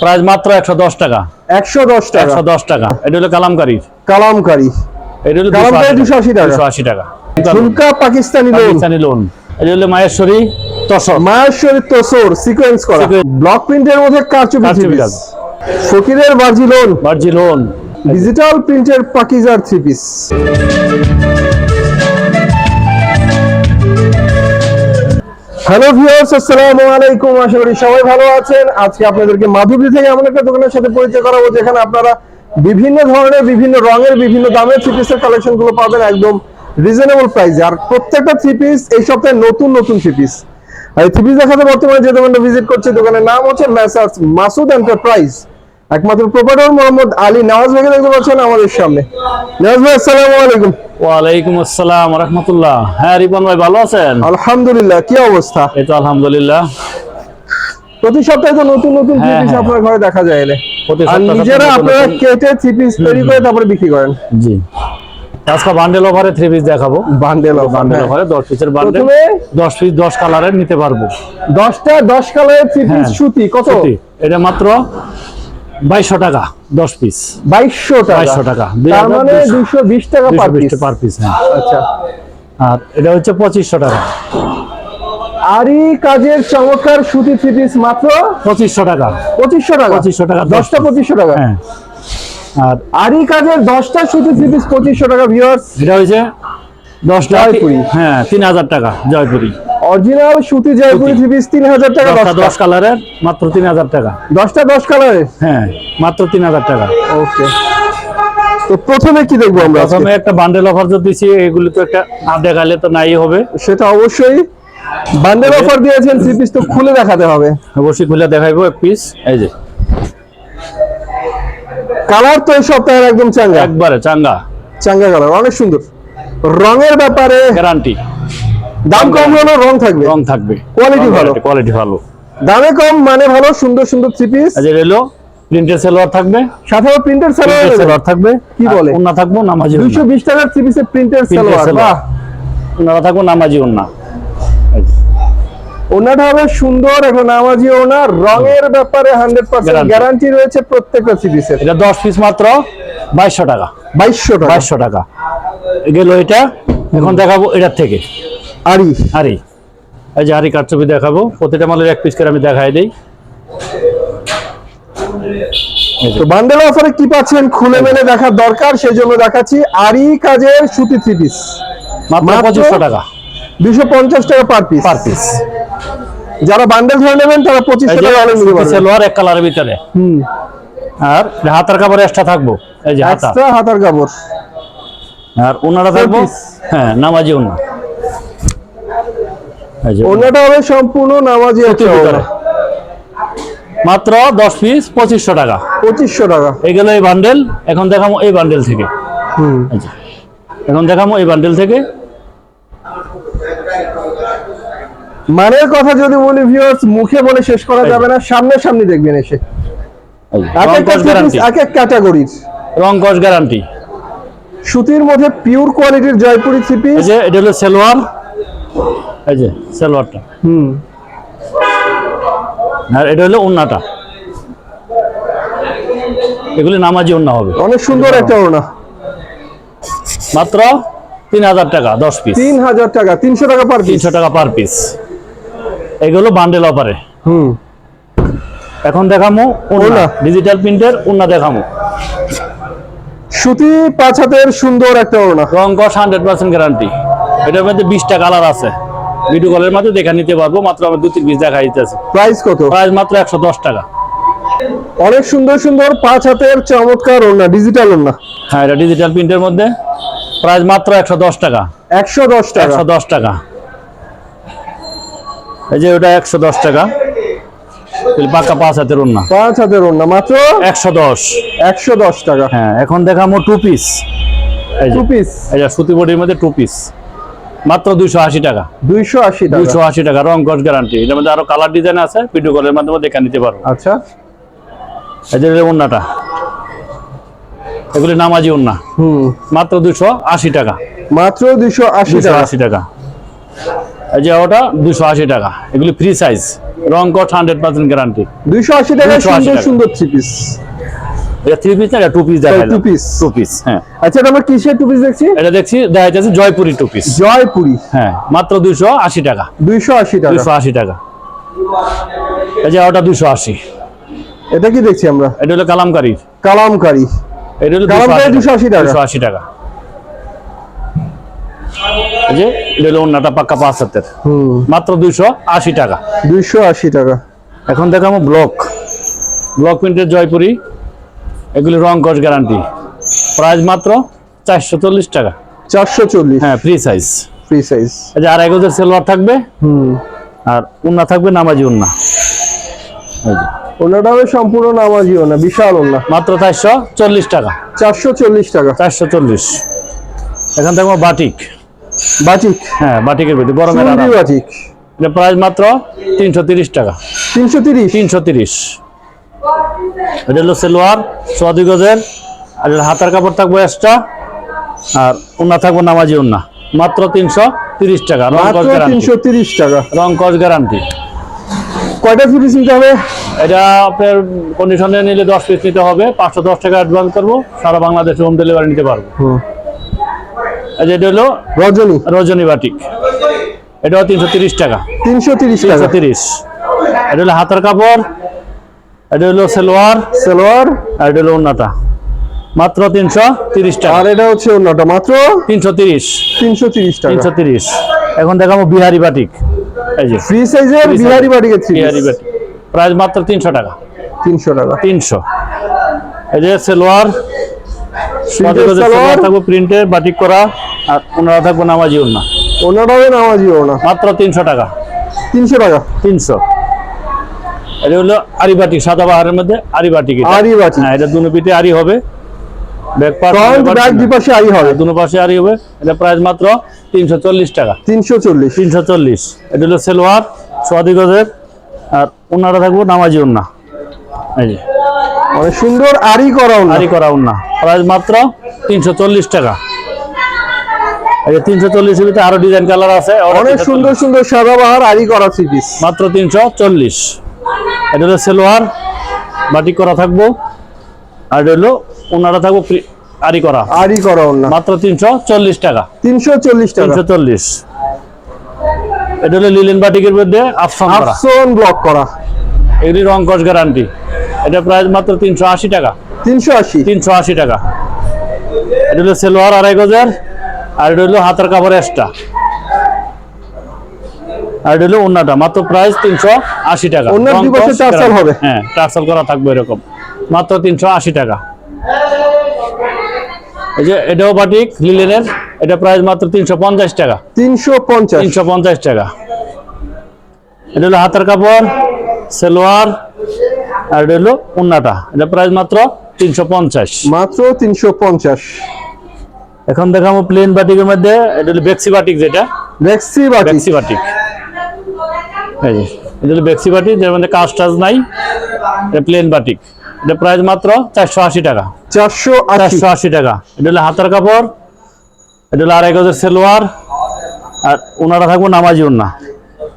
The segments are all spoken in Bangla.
প্রাইস মাত্র একশো দশ টাকা। একশো দশ টাকা। একশো দশ টাকা। এটা হলো কালামকারির কালামকারি। এটা হলো কালামকারী 280 টাকা। দুশো আশি টাকা। ঝুমকা পাকিস্তানি লোন পাকিস্তানি লোন এটা হলো মায়েশ্বরী তসর। মায়েশ্বরী তোসর সিকোয়েন্স করা। ব্লক প্রিন্টের মধ্যে কারচুপি কারচুপি ফকিরের বাজি লোন বার্জি লোন ডিজিটাল প্রিন্টের পাকিজার থ্রি পিস হ্যালো ভিউয়ার্স, আসসালামু আলাইকুম। আশা করি সবাই ভালো আছেন। আজকে আপনাদেরকে মাধুরী থেকে এমন একটা দোকানের সাথে পরিচয় করাবো, যেখানে আপনারা বিভিন্ন ধরনের, বিভিন্ন রঙের, বিভিন্ন দামের থ্রি পিসের কালেকশনগুলো পাবেন একদম রিজনেবল প্রাইসে আর প্রত্যেকটা থ্রি পিস এই সপ্তাহে নতুন নতুন থ্রি পিস আর থ্রি পিস দেখাতে বর্তমানে যে দোকানটা ভিজিট করছে, দোকানের নাম হচ্ছে ম্যাসার্স মাসুদ এন্টারপ্রাইজ একমাত্র প্রোপাইটর মোহাম্মদ আলী নওয়াজ ভাইকে দেখতে পাচ্ছেন আমাদের সামনে। নওয়াজ ভাই আসসালামু আলাইকুম। ওয়ালাইকুম আসসালাম রহমতুল্লাহ। হ্যাঁ রিপন ভাই ভালো আছেন? আলহামদুলিল্লাহ কি অবস্থা? এই তো আলহামদুলিল্লাহ। প্রতি সপ্তাহে তো নতুন নতুন থ্রি হ্যাঁ, পিস হ্যাঁ। আপনার ঘরে দেখা যায় এলে। আর নিজেরা আপনারা কেটে থ্রি পিস তৈরি করে তারপরে বিক্রি করেন। জি। আজকে বান্ডেল অফারে থ্রি পিস দেখাবো। বান্ডেল বান্ডেল অফারে পিসের বান্ডেল প্রথমে দশ পিস দশ কালারের নিতে পারব। দশটা দশ কালারের থ্রি পিস হ্যাঁ। সুতি কত? এটা মাত্র বাইশশো টাকা দশ পিস বাইশশো 2200 টাকা। তার মানে 2200 দুইশো বিশ টাকা পার পিস পার পিস হ্যাঁ। আচ্ছা। আর এটা হচ্ছে পঁচিশশো টাকা। আরই কাজের চমৎকার সুতি থ্রি পিস মাত্র পঁচিশশো টাকা। পঁচিশশো টাকা? 2500 টাকা, দশটা পঁচিশশো টাকা? হ্যাঁ। আর আরই কাজের দশটা সুতি থ্রি পিস পঁচিশশো টাকা ভিউয়ার্স এটা হচ্ছে দশটা জয়পুরি। হ্যাঁ তিন হাজার টাকা জয়পুরি। অরিজিনাল সুতি জয়পুরি থ্রি পিস তিন হাজার টাকা দশ কালারের মাত্র তিন হাজার টাকা। দশটা দশ কালারের? হ্যাঁ মাত্র তিন হাজার টাকা। ওকে তো প্রথমে কি দেখব আমরা প্রথমে একটা বান্ডেল অফার যদি দিচ্ছি এগুলি তো একটা না দেখালে তো নাই হবে। সেটা অবশ্যই। বান্ডেল অফার দিয়েছেন থ্রি পিস তো খুলে দেখাতে হবে। অবশ্যই খুলে দেখাইবো এক পিস এই যে। কালার তো এই সপ্তাহের একদম চাঙ্গা। একবারে চাঙ্গা। চাঙ্গা কালার অনেক সুন্দর। রঙের ব্যাপারে গ্যারান্টি দাম কম হলেও রং থাকবে। রং থাকবে। Quality ভালো। কোয়ালিটি ভালো। দামে কম মানে ভালো সুন্দর সুন্দর থ্রি পিস যে রেলো প্রিন্টের সেলোয়ার থাকবে। সাথে প্রিন্টের প্রিন্টের সালোয়ার থাকবে। কি বলে? ওন্না থাকব নামাজি দুইশো বিশ টাকার থ্রি পিসের প্রিন্টের সালোয়ার। বাহ। ওনারা থাকব নামাজি ওন্না ওনাটা হবে সুন্দর এখন নামাজি ওনা রঙের ব্যাপারে হান্ড্রেড পার্সেন্ট। গ্যারান্টি রয়েছে প্রত্যেকটা থ্রি পিসের এটা দশ পিস মাত্র বাইশশো টাকা। বাইশশো টাকা। বাইশশো টাকা। গেল এটা। এখন দেখাবো এটার থেকে। আরি আরি এই যে আরি কাটছবি দেখাবো। প্রতিটা মালের এক পিস করে আমি দেখাই দিই। তো বান্ডেল অফারে কি পাচ্ছেন খুলে মেলে দেখার দরকার সেই জন্য দেখাচ্ছি আরি কাজের সুতি থ্রি পিস মাত্র পঁচিশশো টাকা। দুশো পঞ্চাশ টাকা পার পিস পার পিস যারা বান্ডেল ধরে নেবেন তারা পঁচিশশো টাকা অনেক নিতে পারবেন। সেলোয়ার এক কালারের ভিতরে। হুম। আর হাতার কাপড় এক্সট্রা থাকব। এই যে হাতা। হাতার কাপড়। আর ওনারা থাকব। হ্যাঁ নামাজি ওনা যে অন্যটা হবে সম্পূর্ণ নামাজি একটা। মাত্র দশ পিস পঁচিশশো টাকা। পঁচিশশো টাকা। এগুলো এই বান্ডেল এখন দেখাবো এই বান্ডেল থেকে। হুম। এখন দেখাবো এই বান্ডেল থেকে। মানের কথা যদি বলি ভিউয়ার্স মুখে বলে শেষ করা যাবে না সামনে সামনে দেখবেন এসে। এক এক ক্যাটাগরির রং কস গ্যারান্টি সুতির মধ্যে পিওর কোয়ালিটির জয়পুরি থ্রি পিস যে এটা হলো সেলোয়ার। এই যে সেলোয়ারটা। হুম। আর এটা হলো ওন্নাটা। এগুলি নামাজি ওন্না হবে। অনেক সুন্দর একটা ওড়না মাত্র তিন হাজার টাকা দশ পিস তিন হাজার টাকা তিনশো টাকা পার তিনশো টাকা পার পিস এগুলো বান্ডেল অফারে হুম। এখন দেখামো। ওন্না। ডিজিটাল প্রিন্টের ওন্না দেখামো। সুতি পাঁচ হাতের সুন্দর একটা ওড়না রং কস হান্ড্রেড পার্সেন্ট গ্যারান্টি এটার মধ্যে বিশটা কালার আছে। ভিডিও কলের মধ্যে দেখা নিতে পারব মাত্র আমি দু তিন পিস দেখা দিতেছি। প্রাইস কত? প্রাইস মাত্র একশো দশ টাকা। অনেক সুন্দর সুন্দর পাঁচ হাতের চমৎকার ওড়না ডিজিটাল ওড়না। হ্যাঁ এটা ডিজিটাল প্রিন্টের মধ্যে। প্রাইস মাত্র একশো দশ টাকা। একশো দশ টাকা। একশো দশ টাকা। এই যে ওটা একশো দশ টাকা। পাক্কা পাঁচ হাতের ওন্না পাঁচ হাতের ওড়না মাত্র একশো দশ। একশো দশ টাকা। হ্যাঁ এখন দেখামো টু পিস এই যে টু পিস এই যে সুতি বডির মধ্যে টু পিস মাত্র দুইশো আশি টাকা। দুইশো আশি দুইশো আশি টাকা রং কস গ্যারান্টি এটার মধ্যে আরও কালার ডিজাইন আছে ভিডিও কলের মাধ্যমে দেখে নিতে পারব আচ্ছা। এই যে ওন্নাটা এগুলি নামাজি ওন্না হুম। মাত্র দুইশো আশি টাকা। মাত্র দুইশো আশি টাকা। আশি টাকা। এই যে ওটা দুশো আশি টাকা। এগুলি ফ্রি সাইজ রং কট হান্ড্রেড পার্সেন্ট গ্যারান্টি দুইশো আশি টাকা সুন্দর টাকা। সুন্দর থ্রি পিস এটা থ্রি পিস না এটা টু পিস দেখা two piece। টু পিস হ্যাঁ। আচ্ছা এটা আমরা কিসের টু পিস দেখছি? এটা দেখছি দেখা যাচ্ছে জয়পুরি টু পিস জয়পুরি। হ্যাঁ মাত্র দুইশো আশি টাকা। দুইশো আশি টাকা। দুইশো আশি টাকা। এই যে ওটা দুইশো আশি। এটা কি দেখছি আমরা? এটা হলো কালামকারি। কালামকারি। এটা হলো কালামকারী 280 টাকা। দুশো আশি টাকা। এই যে এটা হলো অন্যটা পাক্কা পাঁচ হাতের। হুম। মাত্র দুইশো আশি টাকা। দুইশো আশি টাকা। এখন দেখাবো ব্লক। ব্লক প্রিন্টের জয়পুরি। এগুলি রং কস গ্যারান্টি। প্রাইস মাত্র চারশো চল্লিশ টাকা। চারশো চল্লিশ। হ্যাঁ ফ্রি সাইজ ফ্রি সাইজ আচ্ছা আর গজের সেলোয়ার থাকবে? হুম। আর উন্না থাকবে নামাজি উন্না। ওনাটা হবে সম্পূর্ণ নামাজিও না বিশাল ওনা মাত্র চারশো চল্লিশ টাকা। চারশো চল্লিশ টাকা। চারশো চল্লিশ। এখান থেকে বাটিক। বাটিক। হ্যাঁ বাটিকের ভিতরে গরমের বাটিক। এটা প্রাইস মাত্র তিনশো তিরিশ টাকা। তিনশো তিরিশ? তিনশো তিরিশ। এটা হলো সেলোয়ার সোয়াদি গজের আর হাতার কাপড় থাকব এক্সট্রা আর উন্না থাকব নামাজি উন্না। মাত্র তিনশো তিরিশ টাকা রং কস তিনশো তিরিশ টাকা। রং কস গ্যারান্টি কয়টা পিস নিতে হবে? এটা আপনার কন্ডিশনে নিলে দশ পিস নিতে হবে পাঁচশো দশ টাকা অ্যাডভান্স করব সারা বাংলাদেশে হোম ডেলিভারি নিতে পারব। এটা হলো রজনী। রজনী বাটিক এটাও তিনশো তিরিশ টাকা। তিনশো তিরিশ টাকা। তিরিশ। এটা হলো হাতার কাপড় এটা হলো সেলোয়ার সালোয়ার আর এটা হলো উন্নাটা মাত্র তিনশো তিরিশ টাকা। আর এটা হচ্ছে অন্যটা মাত্র তিনশো তিরিশ। তিনশো তিরিশ টাকা। তিনশো তিরিশ। এখন দেখাবো বিহারি বাটিক। এই যে ফ্রি সাইজের Bihari three Bihari batik. Price মাত্র তিনশো টাকা। তিনশো টাকা। তিনশো। এই যে সেলোয়ার থাকব প্রিন্টের বাটিক করা আর ওনারা থাকব নামাজি উন্না ওনাটা হবে নামাজিও না মাত্র তিনশো টাকা। তিনশো টাকা। তিনশো। এটা হলো আরি বাটিক সাদা বাহারের মধ্যে আরি বাটিক এটা। আরি হ্যাঁ এটা দুনো পিঠে আরি হবে। ব্যাক দুপাশে আই হবে। দুনো পাশে আরি হবে। এটা প্রাইস মাত্র তিনশো চল্লিশ টাকা। এটা হলো সেলোয়ার সোয়াদি গজের। আর ওনারা থাকব নামাজি উন্না এই যে। অনেক সুন্দর আরি করা ওনা আরি করা উন্না প্রাইস মাত্র তিনশো চল্লিশ টাকা। এই তিনশো চল্লিশের ভিতরে আরও ডিজাইন কালার আছে। অনেক সুন্দর সুন্দর সাদাবাহার আরি করা থ্রি পিস মাত্র তিনশো চল্লিশ। এটা হলো সেলোয়ার বাটিক করা থাকব। আর এটা হলো ওনারা থাকব আরি করা। আরি করা ওনা মাত্র তিনশো চল্লিশ টাকা। তিনশো চল্লিশ টাকা। তিনশো চল্লিশ। এটা হলো লিলেন বাটিকের মধ্যে আফসান আফসন ব্লক করা। এগুলি রং কস গ্যারান্টি। এটা প্রাইস মাত্র তিনশো আশি টাকা। তিনশো আশি। তিনশো আশি টাকা। এটা হলো সেলোয়ার আড়াই গজার। আর এটা হলো হাতের কাপড় এক্সট্রা। আর এটা হলো অন্যটা মাত্র প্রাইস তিনশো আশি টাকা। হবে। হ্যাঁ টার্সাল করা থাকবে এরকম। মাত্র তিনশো আশি টাকা। এই যে এটাও বাটিক লিলেনের এটা প্রাইস মাত্র তিনশো পঞ্চাশ টাকা। তিনশো পঞ্চাশ। তিনশো পঞ্চাশ টাকা। এটা হলো হাতের কাপড় সেলোয়ার আর এটা হলো উন্নাটা এটা প্রাইস মাত্র তিনশো পঞ্চাশ। মাত্র তিনশো পঞ্চাশ। এখন দেখাবো প্লেন বাটিকের মধ্যে এটা হলো বেক্সি বাটিক যেটা। রেক্সি বাটি বেক্সি বাটিক এই যে এটা হলো বেক্সি বাটিক যার মধ্যে কাজ টাজ নাই এটা প্লেন বাটিক এটা প্রাইস মাত্র চারশো আশি টাকা। চারশো চারশো আশি টাকা। এটা হলো হাতের কাপড় এটা হলো আড়াই গজের সেলোয়ার আর ওনারা থাকব নামাজি উন্না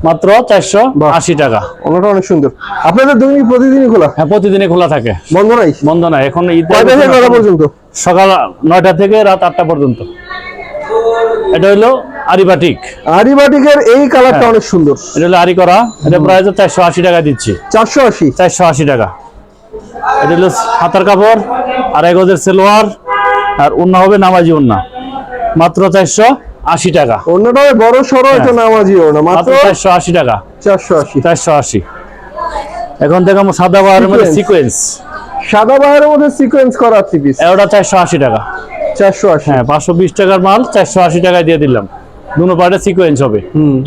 মাত্র চারশো। আশি টাকা। ওনাটা অনেক সুন্দর। আপনাদের দৈনিক প্রতিদিনই খোলা? হ্যাঁ প্রতিদিনই খোলা থাকে। বন্ধ নাই? বন্ধ নাই। এখন ঈদ সকাল নয়টা থেকে রাত আটটা পর্যন্ত। এটা হলো আরিবাটিক। আরি বাটিকের এই কালারটা হ্যাঁ। অনেক সুন্দর। এটা হলো আরি করা এটা প্রায় চারশো আশি টাকা দিচ্ছি। চারশো আশি? চারশো আশি টাকা। এটা হলো হাতার কাপড় আর এক গজের সেলোয়ার আর উন্না হবে নামাজি উন্না মাত্র চারশো আশি টাকা। অন্যটা হবে বড় সড়ো এটা নামাজিও না মাত্র মাত্র চারশো আশি টাকা। চারশো আশি। চারশো আশি। এখন দেখো সাদা বাহারের মধ্যে সিকোয়েন্স সাদা বাহারের মধ্যে সিকোয়েন্স করা থ্রি পিস চারশো আশি টাকা। চারশো আশি। হ্যাঁ পাঁচশো বিশ টাকার মাল চারশো আশি টাকায় দিয়ে দিলাম। দুনো পার্টে সিকোয়েন্স হবে। হুম।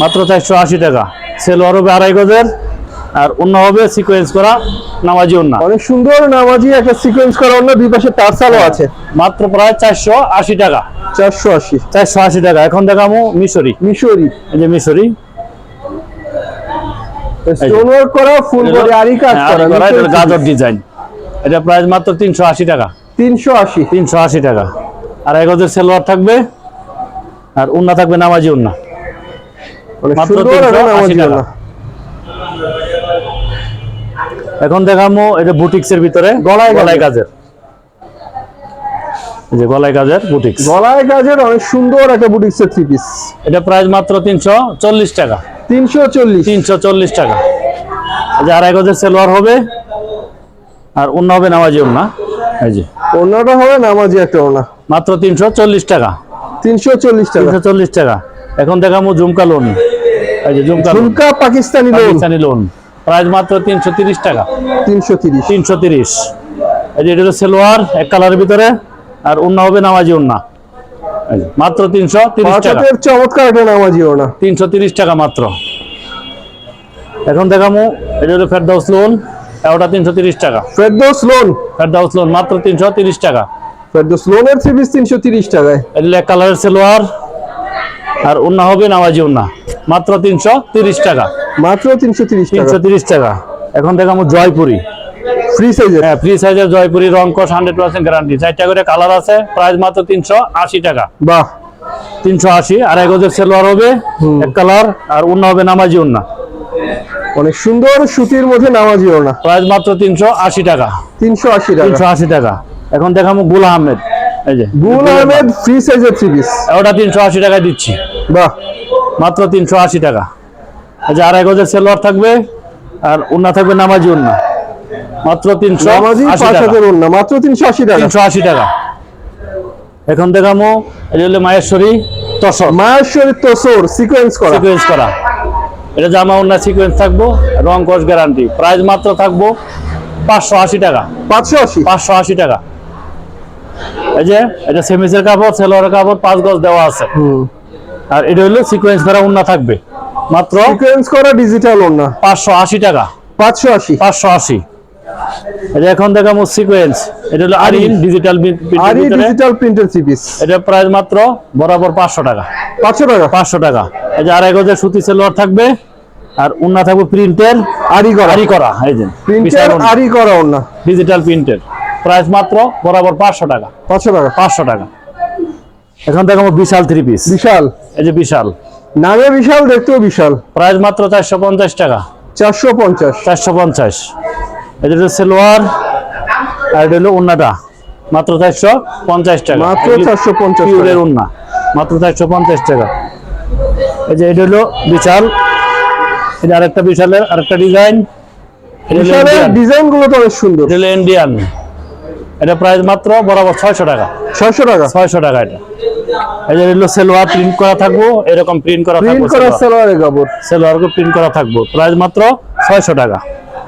মাত্র চারশো আশি টাকা। সেলোয়ার হবে আড়াই গজের আর অন্য হবে সিকোয়েন্স করা নামাজি অন্য অনেক সুন্দর নামাজি একটা সিকোয়েন্স করা অন্য দুই পাশে টার্সালও আছে। মাত্র প্রায় চারশো আশি টাকা। চারশো আশি। চারশো আশি টাকা। এখন দেখামো মিশরি। মিশরি। এই যে মিশরি। স্টোন ওয়ার্ক করা ফুল বডি আরি কাজ হ্যাঁ, করা গাজর ডিজাইন এটা প্রাইস মাত্র তিনশো আশি টাকা। তিনশো আশি। তিনশো আশি টাকা। আর এক গজের সেলোয়ার থাকবে আর উন্না থাকবে নামাজি উন্না। অনেক মাত্র সুন্দর একটা 380 নামাজি টাকা। ওড়না এখন দেখামো এটা বুটিক্সের ভিতরে গলায় গলায় কাজের। যে গলায় কাজের বুটিক্স। গলায় কাজের অনেক সুন্দর একটা বুটিক্সের থ্রি পিস এটা প্রাইস মাত্র তিনশো চল্লিশ টাকা। তিনশো চল্লিশ। তিনশো চল্লিশ টাকা। যে আড়াই গজের সেলোয়ার হবে আর অন্য হবে নামাজি না এই যে। ওড়নাটা হবে নামাজি একটা ওড়না। মাত্র তিনশো চল্লিশ টাকা। তিনশো চল্লিশ টাকা। তিনশো চল্লিশ টাকা। এখন দেখামো ঝুমকা লোন। এই যে ঝুমকা ঝুমকা Pakistani lawn. Pakistani lawn. Price মাত্র তিনশো তিরিশ টাকা। তিনশো তিরিশ। তিনশো তিরিশ। এই যে এটা হলো সেলোয়ার এক কালারের ভিতরে। আর অন্য হবে নামাজি অন্য মাত্র তিনশো তিরিশ টাকা। চমৎকার একটা নামাজি ওড়না। তিনশো তিরিশ টাকা মাত্র। এখন দেখামো এটা হলো ফেরদাউস লোন। ওটা তিনশো তিরিশ টাকা। ফেরদৌস লোন ফেরদাউস লোন মাত্র তিনশো তিরিশ টাকা। ফেরদৌস লোনের থ্রি পিস তিনশো তিরিশ টাকায়। এটা কালারের সেলোয়ার আর অন্য হবে নামাজি অন্য মাত্র তিনশো তিরিশ টাকা। মাত্র তিনশো তিরিশ তিনশো তিরিশ টাকা। এখন দেখামো জয়পুরি। ফ্রি সাইজের হ্যাঁ ফ্রি সাইজের জয়পুরি রং কস হান্ড্রেড পার্সেন্ট গ্যারান্টি চারটা করে কালার আছে প্রাইস মাত্র তিনশো আশি টাকা। বাহ। তিনশো আশি আর এক গজের সেলোয়ার হবে এক কালার আর অন্য হবে নামাজি অন্য অনেক সুন্দর সুতির মধ্যে নামাজি ওড়না প্রাইস মাত্র তিনশো আশি টাকা। তিনশো আশি টাকা। তিনশো আশি টাকা। এখন দেখাবো গুল আহমেদ। এই যে গুল আহমেদ ফ্রি সাইজের থ্রি পিস ওটা তিনশো আশি টাকায় দিচ্ছি। বাহ। মাত্র তিনশো আশি টাকা। এই যে আড়াই গজের সেলোয়ার থাকবে আর উন্না থাকবে নামাজি উন্না। মাত্র তিনশো নামাজি পাঁচ টাকা। হাজার ওড়না মাত্র তিনশো আশি টাকা। তিনশো আশি টাকা। এখন দেখামো এই যে হলো মায়েশ্বরী তসর। মায়েশ্বরী তোসর সিকোয়েন্স করা। সিকোয়েন্স করা। এটা জামা ওনার সিকোয়েন্স থাকব রং কস গ্যারান্টি প্রাইস মাত্র থাকব পাঁচশো আশি টাকা। পাঁচশো আশি? পাঁচশো আশি টাকা। এই যে এটা সেমিসের কাপড় সেলোয়ার কাপড় পাঁচ গজ দেওয়া আছে। আর এটা হলো সিকোয়েন্স করা ওনার থাকবে। মাত্র সিকোয়েন্স করা ডিজিটাল ওনার পাঁচশো আশি টাকা। পাঁচশো আশি। পাঁচশো আশি। এখন দেখাবো সিকোয়েন্স এটা হলো আরিন ডিজিটাল আর ডিজিটাল প্রিন্টের থ্রি পিস এটা প্রাইস মাত্র বরাবর পাঁচশো টাকা। পাঁচশো টাকা? পাঁচশো টাকা। এই যে আড়াই গজের সুতি সেলোয়ার থাকবে আর উন্না থাকবে প্রিন্টের আরি করা। আরি করা এই যে প্রিন্টের আরি করা ওড়না ডিজিটাল প্রিন্টের প্রাইস মাত্র বরাবর পাঁচশো টাকা। পাঁচশো টাকা। পাঁচশো টাকা। এখন দেখাবো বিশাল থ্রি পিস বিশাল। এই যে বিশাল। নামে বিশাল দেখতেও বিশাল। প্রাইস মাত্র চারশো পঞ্চাশ টাকা। চারশো পঞ্চাশ। চারশো পঞ্চাশ। এটা হলো সেলোয়ার আর এটা হলো উন্নাটা। মাত্র চারশো পঞ্চাশ টাকা। মাত্র চারশো পঞ্চাশ পিউরের উন্না। মাত্র চারশো পঞ্চাশ টাকা। এই যে এটা হলো বিশাল। এটা আরেকটা বিশালের আরেকটা ডিজাইন ডিজাইনগুলো তো অনেক সুন্দর। এটা হলো ইন্ডিয়ান এটা প্রাইস মাত্র বরাবর ছয়শো টাকা। ছয়শো টাকা? ছয়শো টাকা এটা। এই যে হলো সেলোয়ার প্রিন্ট করা থাকব। এরকম প্রিন্ট করা প্রিন্ট করা সালোয়ার। কাপড়। সেলোয়ারকে প্রিন্ট করা থাকব। প্রাইস মাত্র ছয়শো টাকা।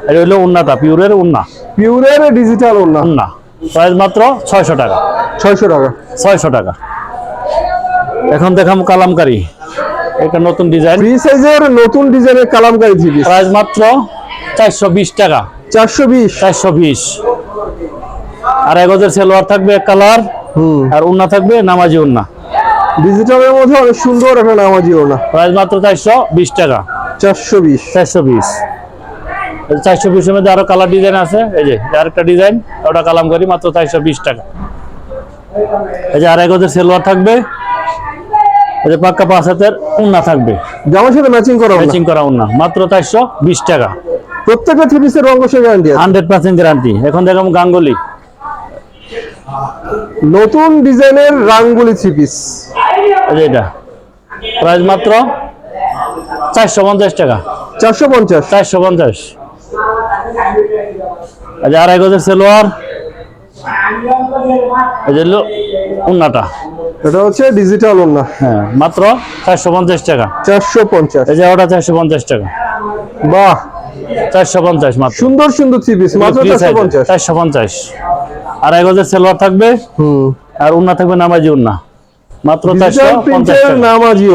এটা হলো উন্নাটা পিউরের উন্না। পিউরের ডিজিটাল ওড়না উন্না। প্রাইস মাত্র ছয়শো টাকা। ছয়শো টাকা। ছয়শো টাকা। এখন দেখাম কালামকারি। এটা নতুন ডিজাইন। ফ্রি সাইজের নতুন ডিজাইনের কালামকারী থ্রি প্রাইস মাত্র চারশো বিশ টাকা। চারশো বিশ। চারশো বিশ। আর এক হাজার সেলোয়ার থাকবে এক কালার। হুম। আর উন্না থাকবে নামাজি উন্না। ডিজিটালের মধ্যে অনেক সুন্দর একটা নামাজি ওড়না প্রাইস মাত্র চারশো বিশ টাকা। চারশো বিশ। চারশো বিশ। চারশো বিশের মধ্যে আরও কালার ডিজাইন আছে। এই যে আরেকটা ডিজাইন ওটা কালাম করি মাত্র চারশো বিশ টাকা। এই যে আড়াই গজের সেলোয়ার থাকবে। এই যে পাক্কা পাঁচ হাতের উন্না থাকবে। জামার সাথে ম্যাচিং করা ম্যাচিং করা উন্না মাত্র চারশো বিশ টাকা। প্রত্যেকটা থ্রি পিসের রঙ গ্যারান্টি হান্ড্রেড পার্সেন্ট গ্যারান্টি এখন দেখাম গাঙ্গুলি। নতুন ডিজাইনের রাঙ্গুলি থ্রি পিস এটা। প্রাইস মাত্র চারশো পঞ্চাশ টাকা। চারশো পঞ্চাশ। চারশো পঞ্চাশ। যে আড়াই গজের সেলোয়ার? উন্নাটা। এটা হচ্ছে ডিজিটাল হ্যাঁ মাত্র চারশো পঞ্চাশ টাকা। চারশো পঞ্চাশ। এই যে ওটা চারশো পঞ্চাশ টাকা। বাহ! চারশো পঞ্চাশ মাত্র। সুন্দর সুন্দর থ্রি পিস মাত্র চারশো পঞ্চাশ। চারশো পঞ্চাশ। আড়াই গজের সেলোয়ার থাকবে? হুম। আর উন্না থাকবে নামাজি উন্না। মাত্র চারশো পঞ্চাশ নামাজি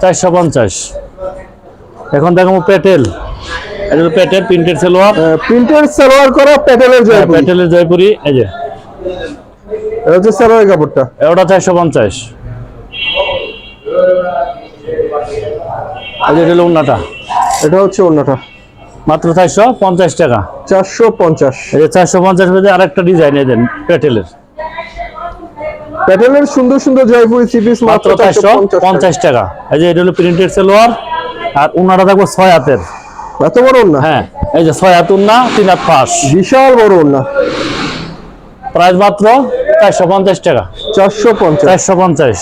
চারশো পঞ্চাশ। এখন দেখাবো পেটেল এটা হলো প্রিন্টেড সেলোয়ার। প্রিন্টের সালোয়ার করা প্যাটেলের হ্যাঁ, জয়পুরি। পেটেলের জয়পুরি এই যে। এটা হচ্ছে সালোয়ারের কাপড়টা। এই যে এটা হলো এটা হচ্ছে ওড়নাটা। মাত্র চারশো পঞ্চাশ টাকা। চারশো পঞ্চাশ। এই যে চারশো পঞ্চাশ মধ্যে আরেকটা ডিজাইন দেন পেটেলের প্যাটেলের। সুন্দর সুন্দর জয়পুরি থ্রি পিস মাত্র মাত্র চারশো চারশো পঞ্চাশ টাকা। এই যে এটা হলো প্রিন্টেড সেলোয়ার আর উনাটা থাকব ছয় হাতের। এত বড় না হ্যাঁ এই যে ছয় হাত উন্না তিন হাত পাঁচ বিশাল বড় না প্রাইস মাত্র চারশো পঞ্চাশ টাকা। চারশো পঞ্চাশ। চারশো পঞ্চাশ।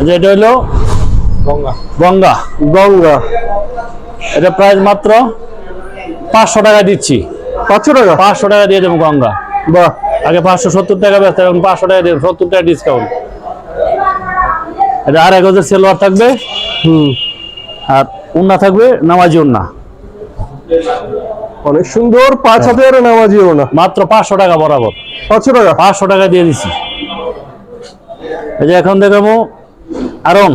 এই যে এটা হলো গঙ্গা। গঙ্গা। গঙ্গা। এটা প্রাইস মাত্র পাঁচশো টাকা দিচ্ছি। পাঁচশো টাকা? পাঁচশো টাকা দিয়ে দেবো গঙ্গা। বাহ। আগে পাঁচশো সত্তর টাকা ব্যস্ত এখন পাঁচশো টাকা দেবো। সত্তর টাকা ডিসকাউন্ট এটা আড়াই গজের সেলোয়ার থাকবে। হুম। আর উন্না থাকবে নামাজি উন্না। অনেক সুন্দর পাঁচ হাতের নামাজিও না মাত্র পাঁচশো টাকা বরাবর। পাঁচশো টাকা? পাঁচশো টাকা দিয়ে দিছি। এই যে এখন দেখাবো আরং।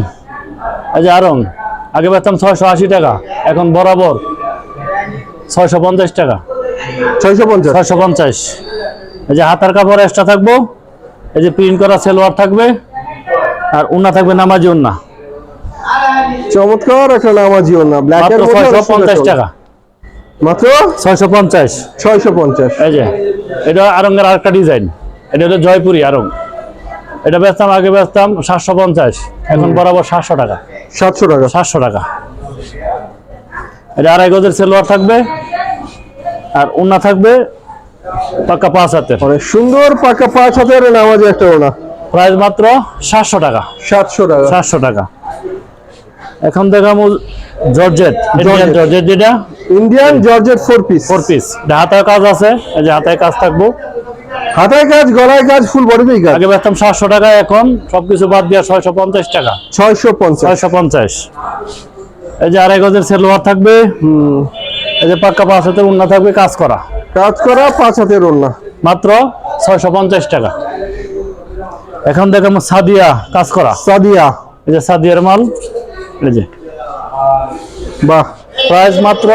এই যে আরং আগে পেতাম ছয়শো আশি টাকা এখন বরাবর ছয়শো পঞ্চাশ টাকা। ছয়শো পঞ্চাশ? ছয়শো পঞ্চাশ। এই যে হাতার কাপড় এক্সট্রা থাকব এই যে প্রিন্ট করা সেলোয়ার থাকবে আর উন্না থাকবে নামাজি উন্না। চমৎকার একটা নামাজিও না ব্ল্যাক মাত্র ছয়শো পঞ্চাশ টাকা। মাত্র? ছয়শো পঞ্চাশ। ছয়শো পঞ্চাশ। এই যে এটা আরঙ্গের আরেকটা ডিজাইন এটা হলো জয়পুরি আরং। এটা বেচতাম আগে বেচতাম সাতশো পঞ্চাশ। এখন বরাবর সাতশো টাকা। সাতশো টাকা। সাতশো টাকা। এটা আড়াই গজের সেলোয়ার থাকবে। আর উন্না থাকবে পাক্কা পাঁচ হাতের। অনেক সুন্দর পাকা পাঁচ হাতের নামাজি একটা ওনা প্রাইস মাত্র সাতশো টাকা। সাতশো টাকা। সাতশো টাকা। এখন দেখাবো জর্জেট। Indian georgette. জর্জেট যেটা? Indian georgette four piece four piece হাতায় কাজ আছে এই যে হাতায় কাজ থাকব। হাতায় কাজ গলায় কাজ ফুল বডিতেই কাজ। আগে বেচতাম সাতশো টাকা এখন সবকিছু বাদ দিয়ে ছয়শো পঞ্চাশ টাকা। ছয়শো পঞ্চাশ। ছয়শো পঞ্চাশ। এই যে আড়াই গজের সেলোয়ার থাকবে হুম। এই যে পাক্কা পাঁচ হাতের উন্না থাকবে কাজ করা। কাজ করা পাঁচ হাতের ওনা মাত্র ছয়শো পঞ্চাশ টাকা। এখন দেখাবো সাদিয়া কাজ করা। সাদিয়া। এই যে সাদিয়ার মাল। এই যে। বাহ প্রাইস মাত্র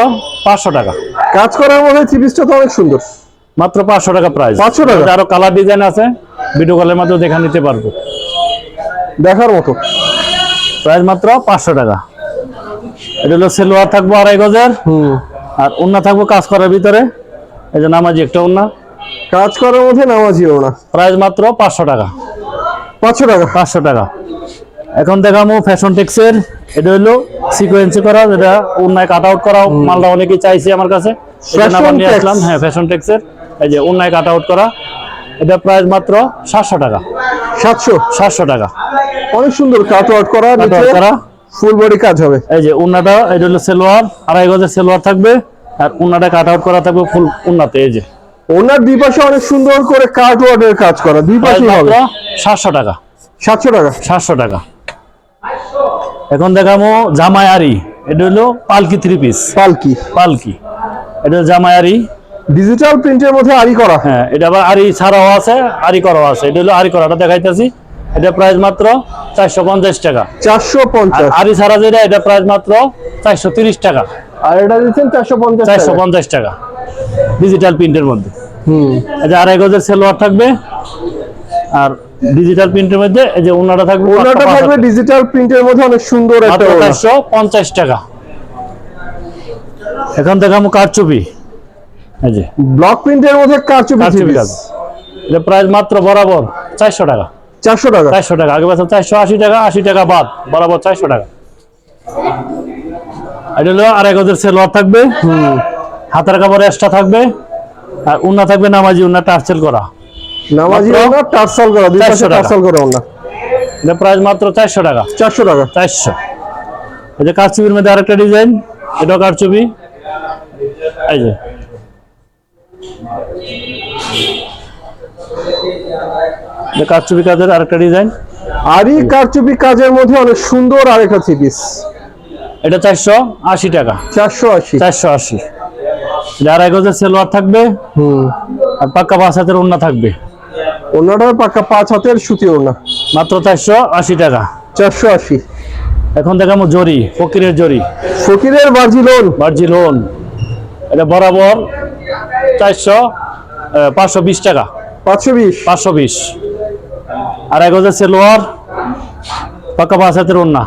পাঁচশো টাকা। কাজ করার মধ্যে থ্রি পিসটা তো অনেক সুন্দর। মাত্র পাঁচশো টাকা প্রাইস 500 টাকা? আরও কালার ডিজাইন আছে ভিডিও কলের মাধ্যমে দেখা নিতে পারব। দেখার মতো। প্রাইস মাত্র পাঁচশো টাকা। এটা হলো সেলোয়ার থাকব আড়াই গজের। হুম। আর উন্না থাকব কাজ করার ভিতরে। এই যে নামাজি একটা উন্না কাজ করার মধ্যে নামাজিও না। প্রাইস মাত্র পাঁচশো টাকা। পাঁচশো টাকা। পাঁচশো টাকা। এখন দেখামো ফ্যাশন টেক্সের এটা হলো সিকোয়েন্সি করা যেটা উন্নায় কাট আউট করা মালটা অনেকেই চাইছে আমার কাছে। নিয়ে আসলাম। হ্যাঁ ফ্যাশন টেক্সের এই যে উন্নায় কাট আউট করা এটা প্রাইস মাত্র সাতশো টাকা। সাতশো? সাতশো টাকা। অনেক সুন্দর কাট আউট করা করা। ফুল বডি কাজ হবে। এই যে উন্নাটা এটা হলো সেলোয়ার আড়াই গজের সেলোয়ার থাকবে। আর উন্নাটা কাট আউট করা থাকবে ফুল উন্নাতে এই যে। ওনার দুই পাশে অনেক সুন্দর করে কাট ওয়ার্ডের কাজ করা দুই পাশে হবে। সাতশো টাকা। সাতশো টাকা? সাতশো টাকা। এখন দেখামো জামাই আরি এটা হলো পালকি থ্রি পিস পালকি। পালকি। এটা হলো জামাই আরি ডিজিটাল প্রিন্টের মধ্যে আরি করা। হ্যাঁ এটা আবার আরি ছাড়াও আছে আরি করাও আছে। এটা হলো আরি করাটা দেখাইতেছি। এটা প্রাইস মাত্র চারশো পঞ্চাশ টাকা। চারশো পঞ্চাশ। আরি ছাড়া যেটা এটা প্রাইস মাত্র চারশো তিরিশ টাকা। আর এটা দিচ্ছেন চারশো পঞ্চাশ চারশো পঞ্চাশ টাকা। ডিজিটাল প্রিন্টের মধ্যে। হুম। এই যে আড়াই গজের সেলোয়ার থাকবে। আর ডিজিটাল প্রিন্টের মধ্যে এই যে ওনাটা থাকবে ওনাটা থাকবে ডিজিটাল প্রিন্টের মধ্যে অনেক সুন্দর একটা টাকা। এখন দেখামো কারচুপি। এই যে। ব্লক প্রিন্টের মধ্যে কারচুপি কারচুপি এটা প্রাইস মাত্র বরাবর চারশো টাকা। চারশো টাকা। চারশো টাকা। আগে চারশো আশি টাকা আশি টাকা বাদ বরাবর চারশো টাকা। এটা হলো আড়াই গজের সেলোয়ার থাকবে। হাতের কাপড় এক্সট্রা থাকবে। আর উন্না থাকবে নামাজি উন্না টার্সেল করা। নামাজি ওনা টার্সাল করা দুই পাশে 400। টার্সাল করা ওনা এটা প্রাইস মাত্র চারশো টাকা। চারশো টাকা। চারশো। এই যে কারচুপির মধ্যে আরেকটা ডিজাইন এটাও কারচুপি। এই যে। এটা কারচুপি কাজের আরেকটা ডিজাইন আরি কারচুপি কাজের মধ্যে অনেক সুন্দর আরেকটা থ্রি পিস এটা চারশো আশি টাকা। চারশো আশি। চারশো আশি। এটা আড়াই গজের সেলোয়ার থাকবে। হুম। আর পাক্কা হাতের ওন্না থাকবে। ওনাটা পাক্কা পাঁচ হাতের সুতি ওনা মাত্র চারশো আশি টাকা। চারশো আশি। এখন দেখাবো জরি ফকিরের জরি। ফকিরের বার্জি লোন। বার্জি লোন। এটা বরাবর চারশো পাঁচশো বিশ টাকা। পাঁচশো বিশ। পাঁচশো বিশ। আর এক হাজার সেলোয়ার পাকা পাঁচ হাতের ওন্না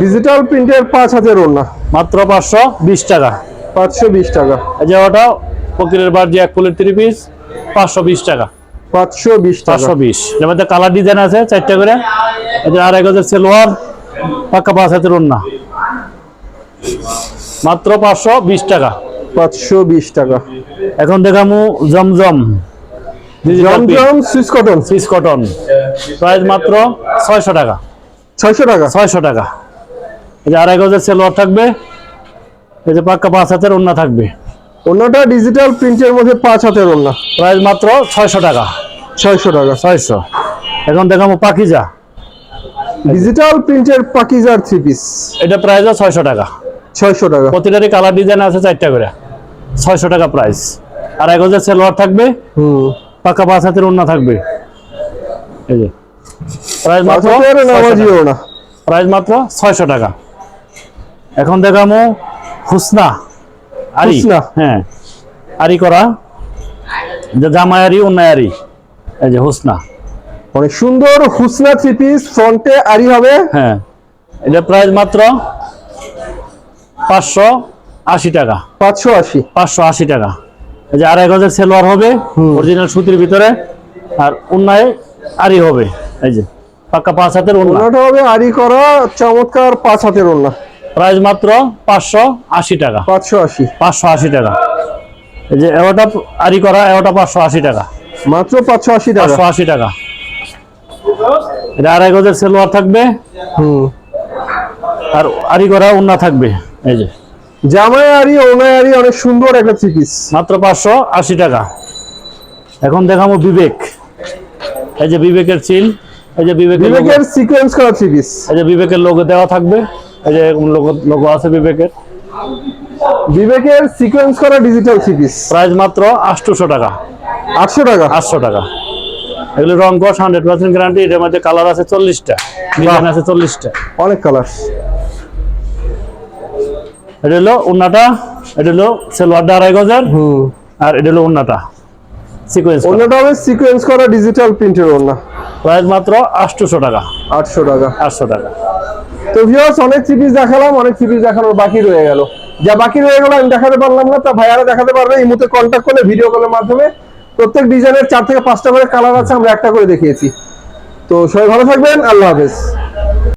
ডিজিটাল প্রিন্টের পাঁচ হাতের ওনা মাত্র পাঁচশো বিশ টাকা। পাঁচশো বিশ টাকা। এই যে ওটা ফকিরের বার্জি এক ফুলের থ্রি পিস পাঁচশো বিশ টাকা। পাঁচশো বিশ পাঁচশো বিশ। এর মধ্যে কালার ডিজাইন আছে চারটা করে। এই যে আড়াই গজের সেলোয়ার পাক্কা পাঁচ হাতের ওন্না মাত্র পাঁচশো বিশ টাকা। পাঁচশো বিশ টাকা। এখন দেখামু Zamzam. Zamzam Swiss cotton Swiss cotton price মাত্র ছয়শো টাকা। ছয়শো টাকা। ছয়শো টাকা। এই যে আড়াই গজের সেলোয়ার থাকবে। এই যে পাক্কা পাঁচ হাতের ওন্না থাকবে। অন্যটা ডিজিটাল প্রিন্টের মধ্যে পাঁচ হাতের প্রাইস মাত্র ছয়শো টাকা। ছয়শো টাকা ছয়শো। এখন দেখামু পাকিজা। ডিজিটাল প্রিন্টের পাকিজার থ্রি পিস এটা প্রাইস প্রাইসও ছয়শো টাকা। ছয়শো টাকা। প্রতিটারই কালার ডিজাইন আছে চারটা করে। ছয়শো টাকা প্রাইস আর এক হাজার সেলোয়ার থাকবে। হুম। পাকা পাঁচ হাতের ওন্না থাকবে। এই যে। প্রাইস মাত্র ওড়না প্রাইস মাত্র ছয়শো টাকা। এখন দেখামো হুসনা। আরি। হ্যাঁ। আরি করা। যে জামাই আরি অন্যায় আরি এই যে হুসনা। অনেক সুন্দর হুসনা থ্রি পিস ফ্রন্টে আরি হবে। হ্যাঁ এটা প্রাইস মাত্র পাঁচশো আশি টাকা। পাঁচশো আশি। পাঁচশো আশি টাকা। এই যে আড়াই গজের সেলোয়ার হবে। অরিজিনাল সুতির ভিতরে আর উন্নায় আরি হবে এই যে পাক্কা পাঁচ হাতের ওড়নাটা হবে আরি করা চমৎকার পাঁচ হাতের ওড়না প্রাইস মাত্র পাঁচশো আশি টাকা। পাঁচশো আশি। পাঁচশো আশি টাকা। এই যে এওটা আরি করা এওটা পাঁচশো আশি টাকা। মাত্র পাঁচশো আশি টাকা। পাঁচশো আশি টাকা। এটা আড়াই গজের সেলোয়ার থাকবে। হুম। আর আরি করা উন্না থাকবে। এই যে। জামাই আরি ওনায় আরি অনেক সুন্দর একটা থ্রি পিস মাত্র পাঁচশো আশি টাকা। এখন দেখাবো বিবেক। এই যে বিবেকের চিল এই যে বিবেকের বিবেকের সিকোয়েন্স করা থ্রি পিস এই যে বিবেকের লোগো দেওয়া থাকবে। এই যে লোগো লোগো আছে বিবেকের। বিবেকের সিকোয়েন্স করা ডিজিটাল থ্রি পিস প্রাইস মাত্র আটশোশো টাকা। আটশো টাকা? আটশো টাকা। এগুলো রং কস হান্ড্রেড পার্সেন্ট গ্যারান্টি এটার মধ্যে কালার আছে চল্লিশটা। ডিজাইন আছে চল্লিশটা। অনেক কালার এটা হলো উন্নাটা এটা হলো সেলোয়ারটা আড়াই গজার আর এটা হলো উন্নাটা সিকোয়েন্স অন্যটা হবে সিকোয়েন্স করা ডিজিটাল প্রিন্টের ওড়না। প্রাইস মাত্র আটশোশো টাকা। আটশো টাকা। আটশো টাকা। তো ভিউয়ার্স অনেক সিরিজ দেখালাম অনেক সিরিজ দেখানোর বাকি রয়ে গেল। যা বাকি রয়ে গেল আমি দেখাতে পারলাম না তা ভাইয়ারা দেখাতে পারবে। এই মুহূর্তে কন্ট্যাক্ট করলে ভিডিও কলের মাধ্যমে প্রত্যেক ডিজাইনের চার থেকে পাঁচটা করে কালার আছে, আমরা একটা করে দেখিয়েছি। তো সবাই ভালো থাকবেন, আল্লাহ হাফেজ।